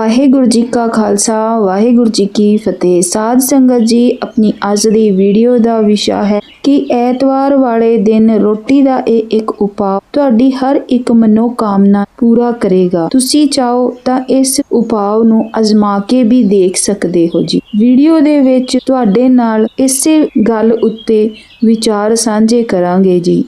ਵਾਹਿਗੁਰੂ ਜੀ ਕਾ ਖਾਲਸਾ, ਵਾਹਿਗੁਰੂ ਜੀ ਕੀ ਫਤਿਹ। ਸਾਧ ਸੰਗਤ ਜੀ, ਆਪਣੀ ਅੱਜ ਦੀ ਵੀਡੀਓ ਦਾ ਵਿਸ਼ਾ ਹੈ ਕਿ ਐਤਵਾਰ ਵਾਲੇ ਦਿਨ ਰੋਟੀ ਦਾ ਇਹ ਇੱਕ ਉਪਾਅ ਤੁਹਾਡੀ ਹਰ ਇੱਕ ਮਨੋਕਾਮਨਾ ਪੂਰਾ ਕਰੇਗਾ। ਤੁਸੀਂ ਚਾਹੋ ਤਾਂ ਇਸ ਉਪਾਅ ਨੂੰ ਅਜ਼ਮਾ ਕੇ ਵੀ ਦੇਖ ਸਕਦੇ ਹੋ ਜੀ। ਵੀਡੀਓ ਦੇ ਵਿੱਚ ਤੁਹਾਡੇ ਨਾਲ ਇਸੇ ਗੱਲ ਉੱਤੇ ਵਿਚਾਰ ਸਾਂਝੇ ਕਰਾਂਗੇ ਜੀ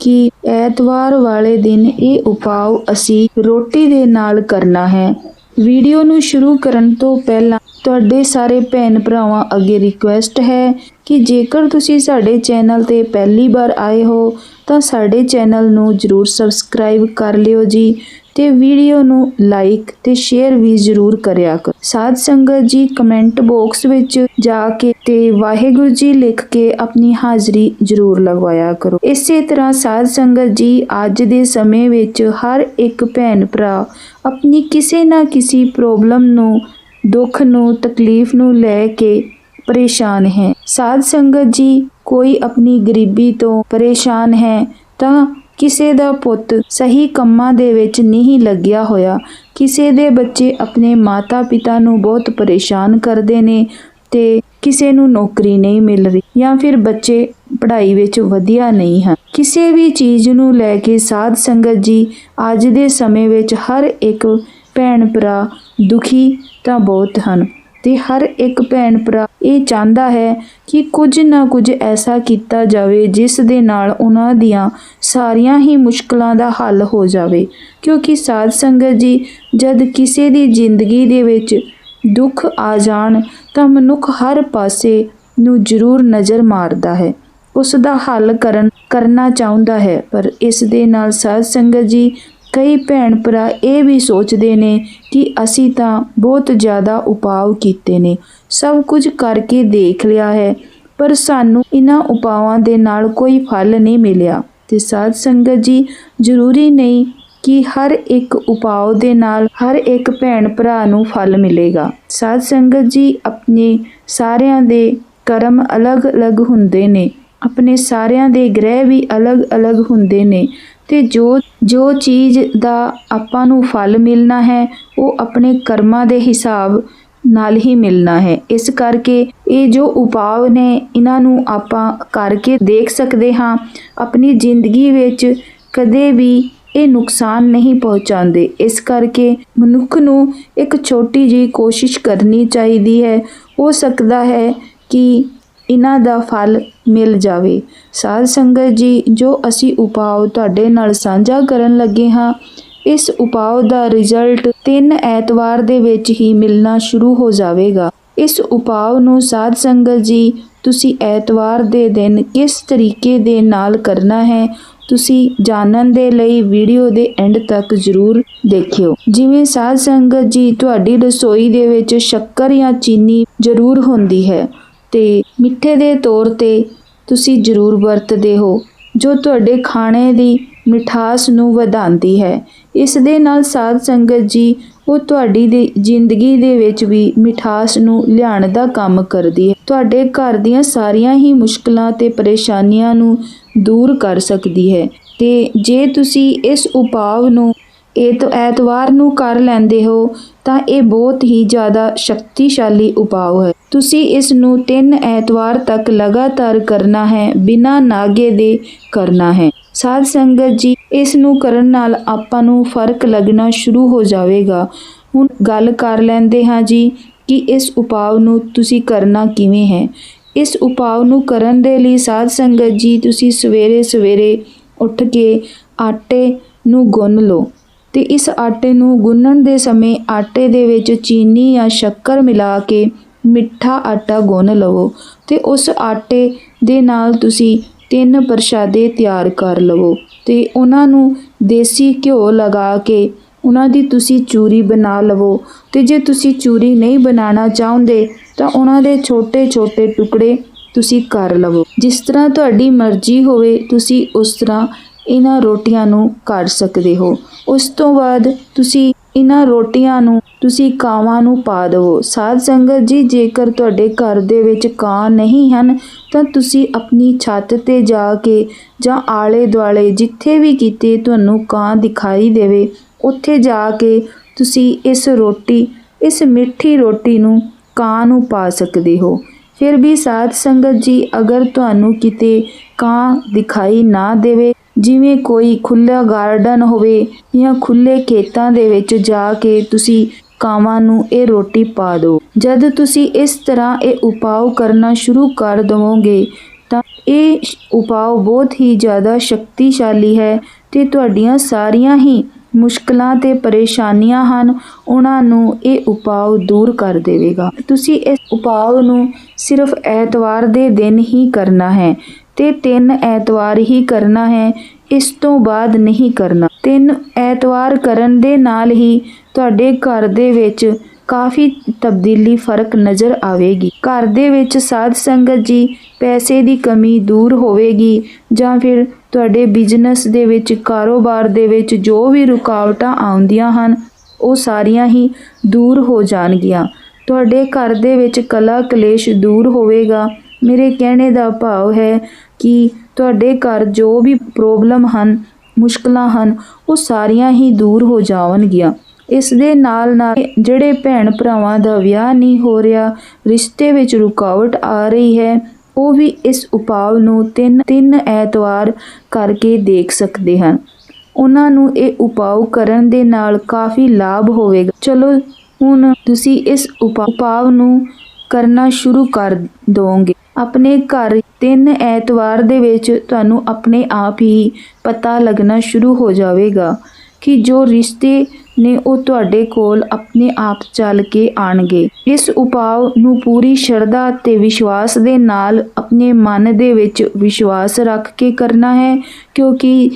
ਕਿ ਐਤਵਾਰ ਵਾਲੇ ਦਿਨ ਇਹ ਉਪਾਅ ਅਸੀਂ ਰੋਟੀ ਦੇ ਨਾਲ ਕਰਨਾ ਹੈ। ਵੀਡੀਓ ਨੂੰ ਸ਼ੁਰੂ ਕਰਨ ਤੋਂ ਪਹਿਲਾਂ ਤੁਹਾਡੇ ਸਾਰੇ ਭੈਣ ਭਰਾਵਾਂ ਅੱਗੇ ਰਿਕੁਐਸਟ ਹੈ ਕਿ ਜੇਕਰ ਤੁਸੀਂ ਸਾਡੇ ਚੈਨਲ ਤੇ ਪਹਿਲੀ ਵਾਰ ਆਏ ਹੋ, ਤਾਂ ਸਾਡੇ ਚੈਨਲ ਨੂੰ ਜਰੂਰ ਸਬਸਕ੍ਰਾਈਬ ਕਰ ਲਿਓ ਜੀ ਤੇ ਵੀਡੀਓ ਨੂੰ ਲਾਈਕ ਤੇ ਸ਼ੇਅਰ ਵੀ ਜਰੂਰ ਕਰਿਆ ਕਰੋ। ਸਾਧ ਸੰਗਤ ਜੀ ਕਮੈਂਟ ਬਾਕਸ ਵਿੱਚ ਜਾ ਕੇ ਤੇ ਵਾਹਿਗੁਰੂ ਜੀ ਲਿਖ ਕੇ ਆਪਣੀ ਹਾਜ਼ਰੀ ਜਰੂਰ ਲਗਵਾਇਆ ਕਰੋ। ਇਸੇ ਤਰ੍ਹਾਂ ਸਾਧ ਸੰਗਤ ਜੀ ਅੱਜ ਦੇ ਸਮੇਂ ਵਿੱਚ ਹਰ ਇੱਕ ਭੈਣ ਭਰਾ ਆਪਣੀ ਕਿਸੇ ਨਾ ਕਿਸੇ ਪ੍ਰੋਬਲਮ ਨੂੰ, ਦੁੱਖ ਨੂੰ, ਤਕਲੀਫ ਨੂੰ ਲੈ ਕੇ ਪਰੇਸ਼ਾਨ ਹੈ। ਸਾਧ ਸੰਗਤ ਜੀ, ਕੋਈ ਆਪਣੀ ਗਰੀਬੀ ਤੋਂ ਪਰੇਸ਼ਾਨ ਹੈ ਤਾਂ ਕਿਸੇ ਦਾ ਪੁੱਤ ਸਹੀ ਕੰਮਾਂ ਦੇ ਵਿੱਚ ਨਹੀਂ ਲੱਗਿਆ ਹੋਇਆ। ਕਿਸੇ ਦੇ ਬੱਚੇ ਆਪਣੇ ਮਾਤਾ-ਪਿਤਾ ਨੂੰ ਬਹੁਤ ਪਰੇਸ਼ਾਨ ਕਰਦੇ ਨੇ ਤੇ ਕਿਸੇ ਨੂੰ ਨੌਕਰੀ ਨਹੀਂ ਮਿਲ ਰਹੀ ਜਾਂ ਫਿਰ ਬੱਚੇ ਪੜ੍ਹਾਈ ਵਿੱਚ ਵਧੀਆ ਨਹੀਂ ਹਨ। ਕਿਸੇ ਵੀ ਚੀਜ਼ ਨੂੰ ਲੈ ਕੇ ਸਾਧ ਸੰਗਤ ਜੀ, ਅੱਜ ਦੇ ਸਮੇਂ ਵਿੱਚ ਹਰ ਇੱਕ ਭੈਣ ਭਰਾ ਦੁਖੀ ਤਾਂ ਬਹੁਤ ਹਨ। ਤੇ ਹਰ ਇੱਕ ਭੈਣ ਭਰਾ ਇਹ ਚਾਹੁੰਦਾ ਹੈ ਕਿ ਕੁਝ ਨਾ ਕੁਝ ਐਸਾ ਕੀਤਾ ਜਾਵੇ ਜਿਸ ਦੇ ਨਾਲ ਉਹਨਾਂ ਦੀਆਂ ਸਾਰੀਆਂ ਹੀ ਮੁਸ਼ਕਲਾਂ ਦਾ ਹੱਲ ਹੋ ਜਾਵੇ। ਕਿਉਂਕਿ ਸਾਧ ਸੰਗਤ ਜੀ, ਜਦ ਕਿਸੇ ਦੀ ਜ਼ਿੰਦਗੀ ਦੇ ਵਿੱਚ ਦੁੱਖ ਆ ਜਾਣ, ਤਾਂ ਮਨੁੱਖ ਹਰ ਪਾਸੇ ਨੂੰ ਜ਼ਰੂਰ ਨਜ਼ਰ ਮਾਰਦਾ ਹੈ। ਉਸ ਦਾ ਹੱਲ ਕਰਨ, ਕਰਨਾ ਚਾਹੁੰਦਾ ਹੈ, ਪਰ ਇਸ ਦੇ ਨਾਲ ਸਾਧ ਸੰਗਤ ਜੀ ਕਈ ਭੈਣ ਭਰਾ ਇਹ ਵੀ ਸੋਚਦੇ ਨੇ ਕਿ ਅਸੀਂ ਤਾਂ ਬਹੁਤ ਜ਼ਿਆਦਾ ਉਪਾਅ ਕੀਤੇ ਨੇ। ਸਭ ਕੁਝ ਕਰਕੇ ਦੇਖ ਲਿਆ ਹੈ, ਪਰ ਸਾਨੂੰ ਇਹਨਾਂ ਉਪਾਵਾਂ ਦੇ ਨਾਲ ਕੋਈ ਫਲ ਨਹੀਂ ਮਿਲਿਆ। ਤੇ ਸਾਧ ਸੰਗਤ ਜੀ, ਜ਼ਰੂਰੀ ਨਹੀਂ ਕਿ ਹਰ ਇੱਕ ਉਪਾਅ ਦੇ ਨਾਲ ਹਰ ਇੱਕ ਭੈਣ ਭਰਾ ਨੂੰ ਫਲ ਮਿਲੇਗਾ। ਸਾਧ ਸੰਗਤ ਜੀ, ਆਪਣੇ ਸਾਰਿਆਂ ਦੇ ਕਰਮ ਅਲੱਗ-ਅਲੱਗ ਹੁੰਦੇ ਨੇ। ਆਪਣੇ ਸਾਰਿਆਂ ਦੇ ਗ੍ਰਹਿ ਵੀ ਅਲੱਗ-ਅਲੱਗ ਹੁੰਦੇ ਨੇ। ਤੇ ਜੋ ਜੋ ਚੀਜ਼ ਦਾ ਆਪਾਂ ਨੂੰ ਫਲ ਮਿਲਣਾ ਹੈ, ਉਹ ਆਪਣੇ ਕਰਮਾਂ ਦੇ ਹਿਸਾਬ ਨਾਲ ਹੀ ਮਿਲਣਾ ਹੈ। ਇਸ ਕਰਕੇ ਇਹ ਜੋ ਉਪਾਅ ਨੇ, ਇਹਨਾਂ ਨੂੰ ਆਪਾਂ ਕਰਕੇ ਦੇਖ ਸਕਦੇ ਹਾਂ। ਆਪਣੀ ਜ਼ਿੰਦਗੀ ਵਿੱਚ ਕਦੇ ਵੀ ਇਹ ਨੁਕਸਾਨ ਨਹੀਂ ਪਹੁੰਚਾਉਂਦੇ। ਇਸ ਕਰਕੇ ਮਨੁੱਖ ਨੂੰ ਇੱਕ ਛੋਟੀ ਜਿਹੀ ਕੋਸ਼ਿਸ਼ ਕਰਨੀ ਚਾਹੀਦੀ ਹੈ। ਹੋ ਸਕਦਾ ਹੈ ਕਿ ਇਹਨਾਂ ਦਾ ਫਲ ਮਿਲ ਜਾਵੇ। ਸਾਧ ਸੰਗਤ ਜੀ, ਜੋ ਅਸੀਂ ਉਪਾਅ ਤੁਹਾਡੇ ਨਾਲ ਸਾਂਝਾ ਕਰਨ ਲੱਗੇ ਹਾਂ, ਇਸ ਉਪਾਅ ਦਾ ਰਿਜ਼ਲਟ ਤਿੰਨ ਐਤਵਾਰ ਦੇ ਵਿੱਚ ਹੀ ਮਿਲਣਾ ਸ਼ੁਰੂ ਹੋ ਜਾਵੇਗਾ। ਇਸ ਉਪਾਅ ਨੂੰ ਸਾਧ ਸੰਗਤ ਜੀ, ਤੁਸੀਂ ਐਤਵਾਰ ਦੇ ਦਿਨ ਕਿਸ ਤਰੀਕੇ ਦੇ ਨਾਲ ਕਰਨਾ ਹੈ, ਤੁਸੀਂ ਜਾਣਨ ਦੇ ਲਈ ਵੀਡੀਓ ਦੇ ਐਂਡ ਤੱਕ ਜ਼ਰੂਰ ਦੇਖਿਓ। ਜਿਵੇਂ ਸਾਧ ਸੰਗਤ ਜੀ, ਤੁਹਾਡੀ ਰਸੋਈ ਦੇ ਵਿੱਚ ਸ਼ੱਕਰ ਜਾਂ ਚੀਨੀ ਜ਼ਰੂਰ ਹੁੰਦੀ ਹੈ। ਤੇ ਮਿੱਠੇ ਦੇ ਤੌਰ ਤੇ ਤੁਸੀਂ ਜ਼ਰੂਰ ਵਰਤਦੇ ਹੋ, ਜੋ ਤੁਹਾਡੇ ਖਾਣੇ ਦੀ ਮਿਠਾਸ ਨੂੰ ਵਧਾਉਂਦੀ ਹੈ। ਇਸ ਦੇ ਨਾਲ ਸਾਧ ਸੰਗਤ ਜੀ, ਉਹ ਤੁਹਾਡੀ ਦੇ ਜ਼ਿੰਦਗੀ ਦੇ ਵਿੱਚ ਵੀ ਮਿਠਾਸ ਨੂੰ ਲਿਆਉਣ ਦਾ ਕੰਮ ਕਰਦੀ ਹੈ। ਤੁਹਾਡੇ ਘਰ ਦੀਆਂ ਸਾਰੀਆਂ ਹੀ ਮੁਸ਼ਕਲਾਂ ਤੇ ਪਰੇਸ਼ਾਨੀਆਂ ਨੂੰ ਦੂਰ ਕਰ ਸਕਦੀ ਹੈ। ਤੇ ਜੇ ਤੁਸੀਂ ਇਸ ਉਪਾਅ ਨੂੰ ਇਹ ਤੋਂ ਐਤਵਾਰ ਨੂੰ ਕਰ ਲੈਂਦੇ ਹੋ, ਤਾਂ ਇਹ ਬਹੁਤ ਹੀ ਜ਼ਿਆਦਾ ਸ਼ਕਤੀਸ਼ਾਲੀ ਉਪਾਅ ਹੈ। ਤੁਸੀਂ ਇਸ ਨੂੰ ਤਿੰਨ ਐਤਵਾਰ ਤੱਕ ਲਗਾਤਾਰ ਕਰਨਾ ਹੈ, ਬਿਨਾਂ ਨਾਗੇ ਦੇ ਕਰਨਾ ਹੈ। ਸਾਧ ਸੰਗਤ ਜੀ ਇਸ ਨੂੰ ਕਰਨ ਨਾਲ ਆਪਾਂ ਨੂੰ ਫ਼ਰਕ ਲੱਗਣਾ ਸ਼ੁਰੂ ਹੋ ਜਾਵੇਗਾ। ਹੁਣ ਗੱਲ ਕਰ ਲੈਂਦੇ ਹਾਂ ਜੀ ਕਿ ਇਸ ਉਪਾਅ ਨੂੰ ਤੁਸੀਂ ਕਰਨਾ ਕਿਵੇਂ ਹੈ। ਇਸ ਉਪਾਅ ਨੂੰ ਕਰਨ ਦੇ ਲਈ ਸਾਧ ਸੰਗਤ ਜੀ, ਤੁਸੀਂ ਸਵੇਰੇ ਸਵੇਰੇ ਉੱਠ ਕੇ ਆਟੇ ਨੂੰ ਗੁੰਨ ਲਓ ਤੇ ਇਸ ਆਟੇ ਨੂੰ ਗੁੰਨਣ ਦੇ ਸਮੇਂ ਆਟੇ ਦੇ ਵਿੱਚ ਚੀਨੀ ਜਾਂ ਸ਼ੱਕਰ ਮਿਲਾ ਕੇ ਮਿੱਠਾ ਆਟਾ ਗੁੰਨ ਲਵੋ ਤੇ ਉਸ ਆਟੇ ਦੇ ਨਾਲ ਤੁਸੀਂ ਤਿੰਨ ਪ੍ਰਸ਼ਾਦੇ ਤਿਆਰ ਕਰ ਲਵੋ ਤੇ ਉਹਨਾਂ ਨੂੰ ਦੇਸੀ ਘਿਓ ਲਗਾ ਕੇ ਉਹਨਾਂ ਦੀ ਤੁਸੀਂ ਚੂਰੀ ਬਣਾ ਲਵੋ ਤੇ ਜੇ ਤੁਸੀਂ ਚੂਰੀ ਨਹੀਂ ਬਣਾਉਣਾ ਚਾਹੁੰਦੇ ਤਾਂ ਉਹਨਾਂ ਦੇ ਛੋਟੇ-ਛੋਟੇ ਟੁਕੜੇ ਤੁਸੀਂ ਕਰ ਲਵੋ। ਜਿਸ ਤਰ੍ਹਾਂ ਤੁਹਾਡੀ ਮਰਜ਼ੀ ਹੋਵੇ, ਤੁਸੀਂ ਉਸ ਤਰ੍ਹਾਂ ਇਹਨਾਂ ਰੋਟੀਆਂ ਨੂੰ ਕਰ ਸਕਦੇ ਹੋ। ਉਸ ਤੋਂ ਬਾਅਦ ਤੁਸੀਂ ਇਹਨਾਂ ਰੋਟੀਆਂ ਨੂੰ ਤੁਸੀਂ ਕਾਵਾਂ ਨੂੰ ਪਾ ਦਿਵੋ। ਸਾਧ ਸੰਗਤ ਜੀ, ਜੇਕਰ ਤੁਹਾਡੇ ਘਰ ਦੇ ਵਿੱਚ ਕਾਂ ਨਹੀਂ ਹਨ, ਤਾਂ ਤੁਸੀਂ ਆਪਣੀ ਛੱਤ ਤੇ ਜਾ ਕੇ ਜਾਂ ਆਲੇ ਦੁਆਲੇ ਜਿੱਥੇ ਵੀ ਕਿਤੇ ਤੁਹਾਨੂੰ ਕਾਂ ਦਿਖਾਈ ਦੇਵੇ, ਉੱਥੇ ਜਾ ਕੇ ਤੁਸੀਂ ਇਸ ਰੋਟੀ, ਇਸ ਮਿੱਠੀ ਰੋਟੀ ਨੂੰ ਕਾਂ ਨੂੰ ਪਾ ਸਕਦੇ ਹੋ। ਫਿਰ ਵੀ ਸਾਧ ਸੰਗਤ ਜੀ, ਅਗਰ ਤੁਹਾਨੂੰ ਕਿਤੇ ਕਾਂ ਦਿਖਾਈ ਨਾ ਦੇਵੇ ਜਿਵੇਂ ਕੋਈ ਖੁੱਲ੍ਹਾ ਗਾਰਡਨ ਹੋਵੇ ਜਾਂ ਖੁੱਲ੍ਹੇ ਖੇਤਾਂ ਦੇ ਵਿੱਚ ਜਾ ਕੇ ਤੁਸੀਂ ਕਾਵਾਂ ਨੂੰ ਇਹ ਰੋਟੀ ਪਾ ਦਿਓ ਜਦ ਤੁਸੀਂ ਇਸ ਤਰ੍ਹਾਂ ਇਹ ਉਪਾਅ ਕਰਨਾ ਸ਼ੁਰੂ ਕਰ ਦਵੋਗੇ, ਤਾਂ ਇਹ ਉਪਾਅ ਬਹੁਤ ਹੀ ਜ਼ਿਆਦਾ ਸ਼ਕਤੀਸ਼ਾਲੀ ਹੈ ਤੇ ਤੁਹਾਡੀਆਂ ਸਾਰੀਆਂ ਹੀ ਮੁਸ਼ਕਲਾਂ ਤੇ ਪਰੇਸ਼ਾਨੀਆਂ ਹਨ, ਉਹਨਾਂ ਨੂੰ ਇਹ ਉਪਾਅ ਦੂਰ ਕਰ ਦੇਵੇਗਾ। ਤੁਸੀਂ ਇਸ ਉਪਾਅ ਨੂੰ ਸਿਰਫ ਐਤਵਾਰ ਦੇ ਦਿਨ ਹੀ ਕਰਨਾ ਹੈ। ਤੇ ਤਿੰਨ ਐਤਵਾਰ ਹੀ ਕਰਨਾ ਹੈ, ਇਸ ਤੋਂ ਬਾਅਦ ਨਹੀਂ ਕਰਨਾ। ਤਿੰਨ ਐਤਵਾਰ ਕਰਨ ਦੇ ਨਾਲ ਹੀ ਤੁਹਾਡੇ ਘਰ ਦੇ ਵਿੱਚ ਕਾਫੀ ਤਬਦੀਲੀ ਫ਼ਰਕ ਨਜ਼ਰ ਆਵੇਗੀ। ਘਰ ਦੇ ਵਿੱਚ ਸਾਧ ਸੰਗਤ ਜੀ ਪੈਸੇ ਦੀ ਕਮੀ ਦੂਰ ਹੋਵੇਗੀ ਜਾਂ ਫਿਰ ਤੁਹਾਡੇ ਬਿਜ਼ਨਸ ਦੇ ਵਿੱਚ, ਕਾਰੋਬਾਰ ਦੇ ਵਿੱਚ ਜੋ ਵੀ ਰੁਕਾਵਟਾਂ ਆਉਂਦੀਆਂ ਹਨ, ਉਹ ਸਾਰੀਆਂ ਹੀ ਦੂਰ ਹੋ ਜਾਣਗੀਆਂ। ਤੁਹਾਡੇ ਘਰ ਦੇ ਵਿੱਚ ਕਲਾ ਕਲੇਸ਼ ਦੂਰ ਹੋਵੇਗਾ ਮੇਰੇ ਕਹਿਣੇ ਦਾ ਭਾਵ ਹੈ ਕਿ ਤੁਹਾਡੇ ਘਰ ਜੋ ਵੀ ਪ੍ਰੋਬਲਮ ਹਨ, ਮੁਸ਼ਕਲਾਂ ਹਨ, ਉਹ ਸਾਰੀਆਂ ਹੀ ਦੂਰ ਹੋ ਜਾਣਗੀਆਂ ਇਸ ਦੇ ਨਾਲ ਨਾਲ ਜਿਹੜੇ ਭੈਣ ਭਰਾਵਾਂ ਦਾ ਵਿਆਹ ਨਹੀਂ ਹੋ ਰਿਹਾ, ਰਿਸ਼ਤੇ ਵਿੱਚ ਰੁਕਾਵਟ ਆ ਰਹੀ ਹੈ, ਉਹ ਵੀ ਇਸ ਉਪਾਅ ਨੂੰ ਤਿੰਨ ਤਿੰਨ ਐਤਵਾਰ ਕਰਕੇ ਦੇਖ ਸਕਦੇ ਹਨ। ਉਹਨਾਂ ਨੂੰ ਇਹ ਉਪਾਅ ਕਰਨ ਦੇ ਨਾਲ ਕਾਫੀ ਲਾਭ ਹੋਵੇਗਾ। ਚਲੋ, ਹੁਣ ਤੁਸੀਂ ਇਸ ਉਪਾ- ਉਪਾਅ ਨੂੰ ਕਰਨਾ ਸ਼ੁਰੂ ਕਰ ਦੋਗੇ। ਆਪਣੇ ਘਰ ਤਿੰਨ ਐਤਵਾਰ ਦੇ ਵਿੱਚ ਤੁਹਾਨੂੰ ਆਪਣੇ ਆਪ ਹੀ ਪਤਾ ਲੱਗਣਾ ਸ਼ੁਰੂ ਹੋ ਜਾਵੇਗਾ ਕਿ ਜੋ ਰਿਸ਼ਤੇ ਨੇ ਉਹ ਤੁਹਾਡੇ ਕੋਲ ਆਪਣੇ ਆਪ ਚੱਲ ਕੇ ਆਣਗੇ ਇਸ ਉਪਾਅ ਨੂੰ ਪੂਰੀ ਸ਼ਰਧਾ ਤੇ ਵਿਸ਼ਵਾਸ ਦੇ ਨਾਲ ਆਪਣੇ ਮਨ ਦੇ ਵਿੱਚ ਵਿਸ਼ਵਾਸ ਰੱਖ ਕੇ ਕਰਨਾ ਹੈ, ਕਿਉਂਕਿ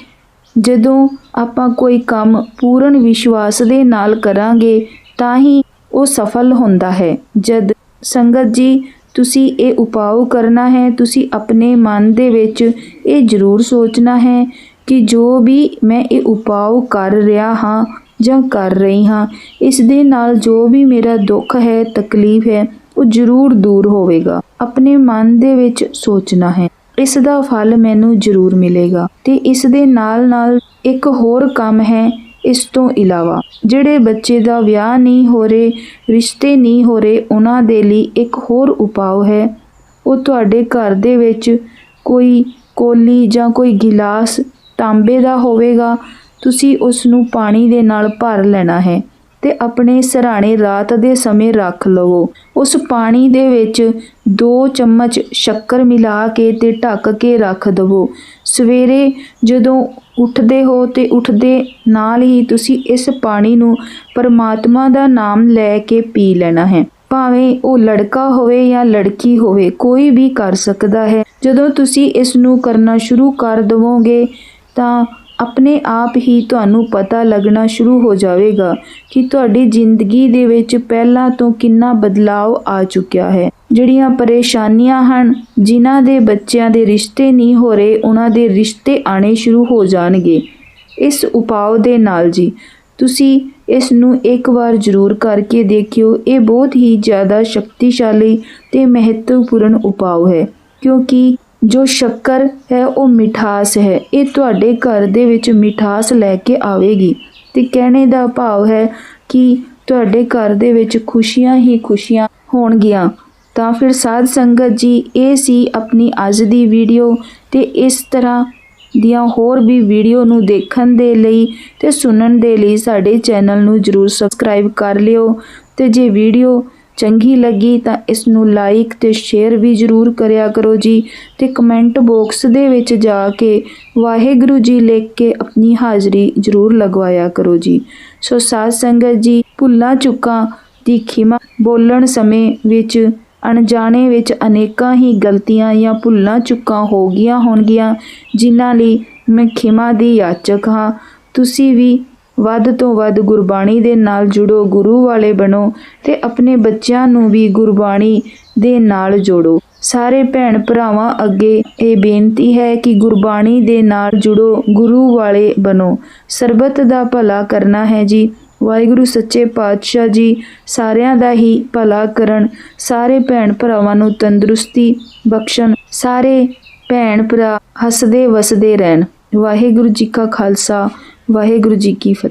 ਜਦੋਂ ਆਪਾਂ ਕੋਈ ਕੰਮ ਪੂਰਨ ਵਿਸ਼ਵਾਸ ਦੇ ਨਾਲ ਕਰਾਂਗੇ, ਤਾਂ ਹੀ ਉਹ ਸਫਲ ਹੁੰਦਾ ਹੈ। ਜਦ ਸੰਗਤ ਜੀ, ਤੁਸੀਂ ਇਹ ਉਪਾਅ ਕਰਨਾ ਹੈ, ਤੁਸੀਂ ਆਪਣੇ ਮਨ ਦੇ ਵਿੱਚ ਇਹ ਜ਼ਰੂਰ ਸੋਚਣਾ ਹੈ ਕਿ ਜੋ ਵੀ ਮੈਂ ਇਹ ਉਪਾਅ ਕਰ ਰਿਹਾ ਹਾਂ ਜਾਂ ਕਰ ਰਹੀ ਹਾਂ, ਇਸ ਦੇ ਨਾਲ ਜੋ ਵੀ ਮੇਰਾ ਦੁੱਖ ਹੈ, ਤਕਲੀਫ ਹੈ, ਉਹ ਜ਼ਰੂਰ ਦੂਰ ਹੋਵੇਗਾ। ਆਪਣੇ ਮਨ ਦੇ ਵਿੱਚ ਸੋਚਣਾ ਹੈ। ਇਸ ਦਾ ਫਲ ਮੈਨੂੰ ਜ਼ਰੂਰ ਮਿਲੇਗਾ ਤੇ ਇਸ ਦੇ ਨਾਲ ਨਾਲ ਇੱਕ ਹੋਰ ਕੰਮ ਹੈ ਇਸ ਤੋਂ ਇਲਾਵਾ, ਜਿਹੜੇ ਬੱਚੇ ਦਾ ਵਿਆਹ ਨਹੀਂ ਹੋ ਰਹੇ, ਰਿਸ਼ਤੇ ਨਹੀਂ ਹੋ ਰਹੇ, ਉਹਨਾਂ ਦੇ ਲਈ ਇੱਕ ਹੋਰ ਉਪਾਅ ਹੈ। ਉਹ ਤੁਹਾਡੇ ਘਰ ਦੇ ਵਿੱਚ ਕੋਈ ਕੋਲੀ ਜਾਂ ਕੋਈ ਗਿਲਾਸ ਤਾਂਬੇ ਦਾ ਹੋਵੇਗਾ। ਤੁਸੀਂ ਉਸ ਨੂੰ ਪਾਣੀ ਦੇ ਨਾਲ ਭਰ ਲੈਣਾ ਹੈ। ਤੇ ਆਪਣੇ ਸਰਾਣੇ ਰਾਤ ਦੇ ਸਮੇਂ ਰੱਖ ਲਵੋ। ਉਸ ਪਾਣੀ ਦੇ ਵਿੱਚ 2 ਚਮਚ ਸ਼ੱਕਰ ਮਿਲਾ ਕੇ ਤੇ ਢੱਕ ਕੇ ਰੱਖ ਦਵੋ। ਸਵੇਰੇ ਜਦੋਂ ਉੱਠਦੇ ਹੋ ਤੇ ਉੱਠਦੇ ਨਾਲ ਹੀ ਤੁਸੀਂ ਇਸ ਪਾਣੀ ਨੂੰ ਪਰਮਾਤਮਾ ਦਾ ਨਾਮ ਲੈ ਕੇ ਪੀ ਲੈਣਾ ਹੈ। ਭਾਵੇਂ ਉਹ ਲੜਕਾ ਹੋਵੇ ਜਾਂ ਲੜਕੀ ਹੋਵੇ, ਕੋਈ ਵੀ ਕਰ ਸਕਦਾ ਹੈ। ਜਦੋਂ ਤੁਸੀਂ ਇਸ ਨੂੰ ਕਰਨਾ ਸ਼ੁਰੂ ਕਰ ਦਵੋਗੇ ਤਾਂ ਆਪਣੇ ਆਪ ਹੀ ਤੁਹਾਨੂੰ ਪਤਾ ਲੱਗਣਾ ਸ਼ੁਰੂ ਹੋ ਜਾਵੇਗਾ ਕਿ ਤੁਹਾਡੀ ਜ਼ਿੰਦਗੀ ਦੇ ਵਿੱਚ ਪਹਿਲਾਂ ਤੋਂ ਕਿੰਨਾ ਬਦਲਾਅ ਆ ਚੁੱਕਿਆ ਹੈ। ਜਿਹੜੀਆਂ ਪਰੇਸ਼ਾਨੀਆਂ ਹਨ, ਜਿਨ੍ਹਾਂ ਦੇ ਬੱਚਿਆਂ ਦੇ ਰਿਸ਼ਤੇ ਨਹੀਂ ਹੋ ਰਹੇ, ਉਹਨਾਂ ਦੇ ਰਿਸ਼ਤੇ ਆਣੇ ਸ਼ੁਰੂ ਹੋ ਜਾਣਗੇ। ਇਸ ਉਪਾਅ ਦੇ ਨਾਲ ਜੀ, ਤੁਸੀਂ ਇਸ ਨੂੰ ਇੱਕ ਵਾਰ ਜ਼ਰੂਰ ਕਰਕੇ ਦੇਖਿਓ। ਇਹ ਬਹੁਤ ਹੀ ਜ਼ਿਆਦਾ ਸ਼ਕਤੀਸ਼ਾਲੀ ਤੇ ਮਹੱਤਵਪੂਰਨ ਉਪਾਅ ਹੈ, ਕਿਉਂਕਿ ਜੋ ਸ਼ੱਕਰ ਹੈ, ਉਹ ਮਿਠਾਸ ਹੈ। ਇਹ ਤੁਹਾਡੇ ਘਰ ਦੇ ਵਿੱਚ ਮਿਠਾਸ ਲੈ ਕੇ ਆਵੇਗੀ। ਤੇ ਕਹਿਣੇ ਦਾ ਭਾਵ ਹੈ ਕਿ ਤੁਹਾਡੇ ਘਰ ਦੇ ਵਿੱਚ ਖੁਸ਼ੀਆਂ ਹੀ ਖੁਸ਼ੀਆਂ ਹੋਣਗੀਆਂ। ਤਾਂ ਫਿਰ ਸਾਧ ਸੰਗਤ ਜੀ, ਇਹ ਸੀ ਆਪਣੀ ਅੱਜ ਦੀ ਵੀਡੀਓ ਤੇ ਇਸ ਤਰ੍ਹਾਂ ਦੀਆਂ ਹੋਰ ਵੀ ਵੀਡੀਓ ਨੂੰ ਦੇਖਣ ਦੇ ਲਈ ਤੇ ਸੁਣਨ ਦੇ ਲਈ ਸਾਡੇ ਚੈਨਲ ਨੂੰ ਜਰੂਰ ਸਬਸਕ੍ਰਾਈਬ ਕਰ ਲਿਓ ਤੇ ਜੇ ਵੀਡੀਓ ਚੰਗੀ ਲੱਗੀ ਤਾਂ ਇਸ ਨੂੰ ਲਾਈਕ ਤੇ ਸ਼ੇਅਰ ਵੀ ਜਰੂਰ ਕਰਿਆ ਕਰੋ ਜੀ ਤੇ ਕਮੈਂਟ ਬਾਕਸ ਦੇ ਵਿੱਚ ਜਾ ਕੇ ਵਾਹਿਗੁਰੂ ਜੀ ਲਿਖ ਕੇ ਆਪਣੀ ਹਾਜ਼ਰੀ ਜਰੂਰ ਲਗਵਾਇਆ ਕਰੋ ਜੀ। ਸੋ ਸਾਧ ਸੰਗਤ ਜੀ, ਭੁੱਲਾਂ ਚੁੱਕਾਂ ਦੀ ਖਿਮਾ ਬੋਲਣ ਸਮੇਂ ਵਿੱਚ, ਅਣਜਾਣੇ ਵਿੱਚ ਅਨੇਕਾਂ ਹੀ ਗਲਤੀਆਂ ਜਾਂ ਭੁੱਲਾਂ ਚੁੱਕਾਂ ਹੋ ਗਈਆਂ ਹੋਣਗੀਆਂ, ਜਿਨ੍ਹਾਂ ਲਈ ਮੈਂ ਖਿਮਾ ਦੀ ਯਾਚਕ ਹਾਂ। ਤੁਸੀਂ ਵੀ ਵੱਧ ਤੋਂ ਵੱਧ ਗੁਰਬਾਣੀ ਦੇ ਨਾਲ ਜੁੜੋ, ਗੁਰੂ ਵਾਲੇ ਬਣੋ ਤੇ ਆਪਣੇ ਬੱਚਿਆਂ ਨੂੰ ਵੀ ਗੁਰਬਾਣੀ ਦੇ ਨਾਲ ਜੋੜੋ। ਸਾਰੇ ਭੈਣ ਭਰਾਵਾਂ ਅੱਗੇ ਇਹ ਬੇਨਤੀ ਹੈ ਕਿ ਗੁਰਬਾਣੀ ਦੇ ਨਾਲ ਜੁੜੋ, ਗੁਰੂ ਵਾਲੇ ਬਣੋ। ਸਰਬਤ ਦਾ ਭਲਾ ਕਰਨਾ ਹੈ ਜੀ। ਵਾਹਿਗੁਰੂ, ਸੱਚੇ ਪਾਤਸ਼ਾਹ ਜੀ, ਸਾਰਿਆਂ ਦਾ ਹੀ ਭਲਾ ਕਰਨ। ਸਾਰੇ ਭੈਣ ਭਰਾਵਾਂ ਨੂੰ ਤੰਦਰੁਸਤੀ ਬਖਸ਼ਣ। ਸਾਰੇ ਭੈਣ ਭਰਾ ਹੱਸਦੇ ਵਸਦੇ ਰਹਿਣ। ਵਾਹਿਗੁਰੂ ਜੀ ਕਾ ਖਾਲਸਾ। ਵਾਹਿਗੁਰੂ ਜੀ ਕੀ ਫਤਿਹ।